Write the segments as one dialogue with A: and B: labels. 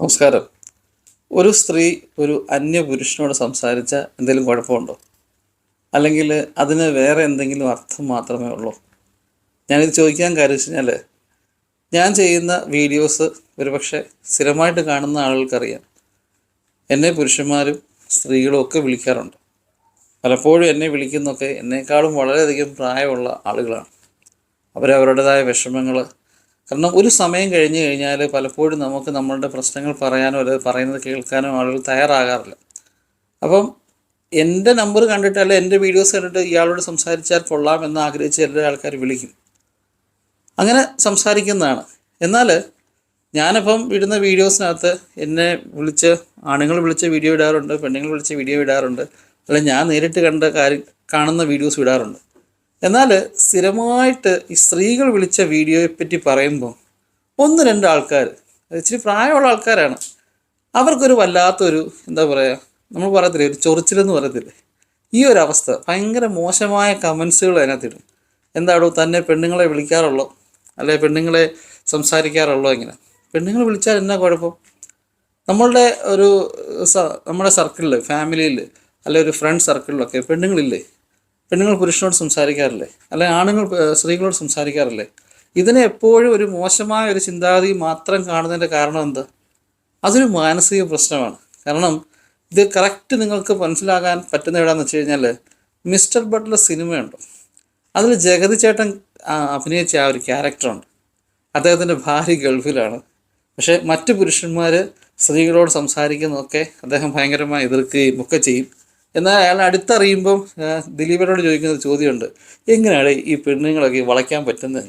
A: നമസ്കാരം. ഒരു സ്ത്രീ ഒരു അന്യ പുരുഷനോട് സംസാരിച്ച എന്തെങ്കിലും കുഴപ്പമുണ്ടോ? അല്ലെങ്കിൽ അതിന് വേറെ എന്തെങ്കിലും അർത്ഥം മാത്രമേ ഉള്ളൂ? ഞാനിത് ചോദിക്കാൻ കാര്യം വെച്ച് കഴിഞ്ഞാൽ ഞാൻ ചെയ്യുന്ന വീഡിയോസ് ഒരുപക്ഷെ സ്ഥിരമായിട്ട് കാണുന്ന ആളുകൾക്കറിയാം. എന്നെ പുരുഷന്മാരും സ്ത്രീകളും ഒക്കെ വിളിക്കാറുണ്ട്. പലപ്പോഴും എന്നെ വിളിക്കുന്നൊക്കെ എന്നെക്കാളും വളരെയധികം പ്രായമുള്ള ആളുകളാണ്. അവരവരുടേതായ വിഷമങ്ങൾ കാരണം ഒരു സമയം കഴിഞ്ഞ് കഴിഞ്ഞാൽ പലപ്പോഴും നമുക്ക് നമ്മളുടെ പ്രശ്നങ്ങൾ പറയാനോ അല്ലെങ്കിൽ പറയുന്നത് കേൾക്കാനോ ആളുകൾ തയ്യാറാകാറില്ല. അപ്പം എന്റെ നമ്പർ കണ്ടിട്ട് അല്ലെ എന്റെ വീഡിയോസ് കണ്ടിട്ട് ഇയാളോട് സംസാരിച്ചാൽ കൊള്ളാം എന്ന് ആഗ്രഹിച്ച് എല്ലാ ആൾക്കാർ വിളിക്കും. അങ്ങനെ സംസാരിക്കുന്നതാണ്. എന്നാൽ ഞാനിപ്പം ഇടുന്ന വീഡിയോസിനകത്ത് എന്നെ വിളിച്ച് ആണുങ്ങൾ വിളിച്ച് വീഡിയോ ഇടാറുണ്ട് പെണ്ണുങ്ങൾ വിളിച്ച് വീഡിയോ ഇടാറുണ്ട് അല്ലെങ്കിൽ ഞാൻ നേരിട്ട് കണ്ട കാര്യം കാണുന്ന വീഡിയോസ് ഇടാറുണ്ട്. എന്നാൽ സ്ഥിരമായിട്ട് ഈ സ്ത്രീകൾ വിളിച്ച വീഡിയോയെ പറ്റി പറയുമ്പോൾ ഒന്ന് രണ്ട് ആൾക്കാർ ഇച്ചിരി പ്രായമുള്ള ആൾക്കാരാണ്. അവർക്കൊരു വല്ലാത്തൊരു എന്താ പറയുക നമ്മൾ പറയത്തില്ലേ ഒരു ചൊറിച്ചിലെന്ന് പറയത്തില്ലേ? ഈ ഒരു അവസ്ഥ ഭയങ്കര മോശമായ കമൻസുകൾ അതിനകത്തിടും എന്താടോ തന്നെ പെണ്ണുങ്ങളെ വിളിക്കാറുള്ളോ? അല്ലെ പെണ്ണുങ്ങളെ സംസാരിക്കാറുള്ളോ ഇങ്ങനെ? പെണ്ണുങ്ങൾ വിളിച്ചാൽ എന്നാ കുഴപ്പം? നമ്മളുടെ ഒരു നമ്മുടെ സർക്കിളിൽ ഫാമിലിയിൽ അല്ലെ ഒരു ഫ്രണ്ട് സർക്കിളിലൊക്കെ പെണ്ണുങ്ങളില്ലേ? പെണ്ണുങ്ങൾ പുരുഷനോട് സംസാരിക്കാറില്ലേ? അല്ലെ ആണുങ്ങൾ സ്ത്രീകളോട് സംസാരിക്കാറില്ലേ? ഇതിനെ എപ്പോഴും ഒരു മോശമായ ഒരു ചിന്താഗതി മാത്രം കാണുന്നതിന്റെ കാരണം എന്താ? അതൊരു മാനസിക പ്രശ്നമാണ്. കാരണം ഇത് കറക്റ്റ് നിങ്ങൾക്ക് മനസ്സിലാകാൻ പറ്റുന്ന എവിടെയാണെന്ന് വെച്ച് കഴിഞ്ഞാൽ മിസ്റ്റർ ബട്ട്ലർ സിനിമയുണ്ട്. അതിൽ ജഗതി ചേട്ടൻ അഭിനയിച്ച ആ ഒരു ക്യാരക്ടറുണ്ട് അദ്ദേഹത്തിന്റെ ഭാര്യ ഗൾഫിലാണ്. പക്ഷേ മറ്റു പുരുഷന്മാർ സ്ത്രീകളോട് സംസാരിക്കുന്നതൊക്കെ അദ്ദേഹം ഭയങ്കരമായി എതിർക്കുകയും ഒക്കെ ചെയ്യും. എന്നാൽ അയാൾ അടുത്തറിയുമ്പം ദിലീപനോട് ചോദിക്കുന്ന ചോദ്യമുണ്ട്. എങ്ങനെയാണ് ഈ പെണ്ണുങ്ങളൊക്കെ വളയ്ക്കാൻ പറ്റുന്നത്?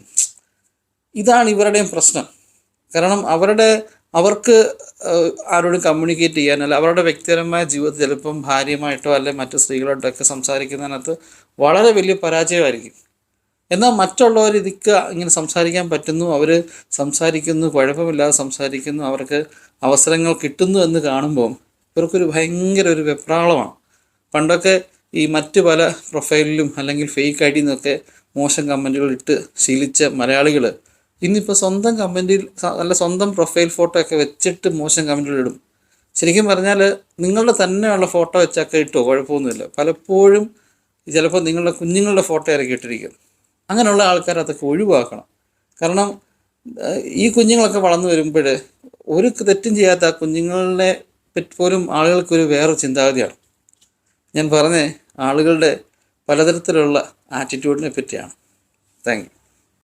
A: ഇതാണ് ഇവരുടെയും പ്രശ്നം. കാരണം അവരുടെ അവർക്ക് ആരോടും കമ്മ്യൂണിക്കേറ്റ് ചെയ്യാൻ അല്ല അവരുടെ വ്യക്തിപരമായ ജീവിതത്തിൽ ചിലപ്പം ഭാര്യയുമായിട്ടോ അല്ലെങ്കിൽ മറ്റു സ്ത്രീകളോട്ടോ ഒക്കെ സംസാരിക്കുന്നതിനകത്ത് വളരെ വലിയ പരാജയമായിരിക്കും. എന്നാൽ മറ്റുള്ളവർ ഇതിക്ക് ഇങ്ങനെ സംസാരിക്കാൻ പറ്റുന്നു അവർ സംസാരിക്കുന്നു കുഴപ്പമില്ലാതെ സംസാരിക്കുന്നു അവർക്ക് അവസരങ്ങൾ കിട്ടുന്നു എന്ന് കാണുമ്പോൾ ഇവർക്കൊരു ഭയങ്കര ഒരു വെപ്രാളമാണ്. പണ്ടൊക്കെ ഈ മറ്റ് പല പ്രൊഫൈലിലും അല്ലെങ്കിൽ ഫേക്ക് ഐ നിന്നൊക്കെ മോശം കമന്റുകൾ ഇട്ട് ശീലിച്ച മലയാളികൾ ഇന്നിപ്പോൾ സ്വന്തം കമന്റിൽ നല്ല സ്വന്തം പ്രൊഫൈൽ ഫോട്ടോ ഒക്കെ വെച്ചിട്ട് മോശം കമന്റുകൾ ഇടും. ശരിക്കും പറഞ്ഞാൽ നിങ്ങളുടെ തന്നെയുള്ള ഫോട്ടോ വെച്ചൊക്കെ ഇട്ടോ? കുഴപ്പമൊന്നുമില്ല. പലപ്പോഴും ചിലപ്പോൾ നിങ്ങളുടെ കുഞ്ഞുങ്ങളുടെ ഫോട്ടോ ഇറക്കി ഇട്ടിരിക്കും. അങ്ങനെയുള്ള ആൾക്കാരെ അതൊക്കെ ഒഴിവാക്കണം. കാരണം ഈ കുഞ്ഞുങ്ങളൊക്കെ വളർന്നു വരുമ്പോൾ ഒരു തെറ്റും ചെയ്യാത്ത കുഞ്ഞുങ്ങളെ പോലും ആളുകൾക്കൊരു വേറെ ചിന്താഗതിയാണ്. ഞാൻ പറഞ്ഞ ആളുകളുടെ പലതരത്തിലുള്ള ആറ്റിറ്റ്യൂഡിനെ പറ്റിയാണ്. Thank you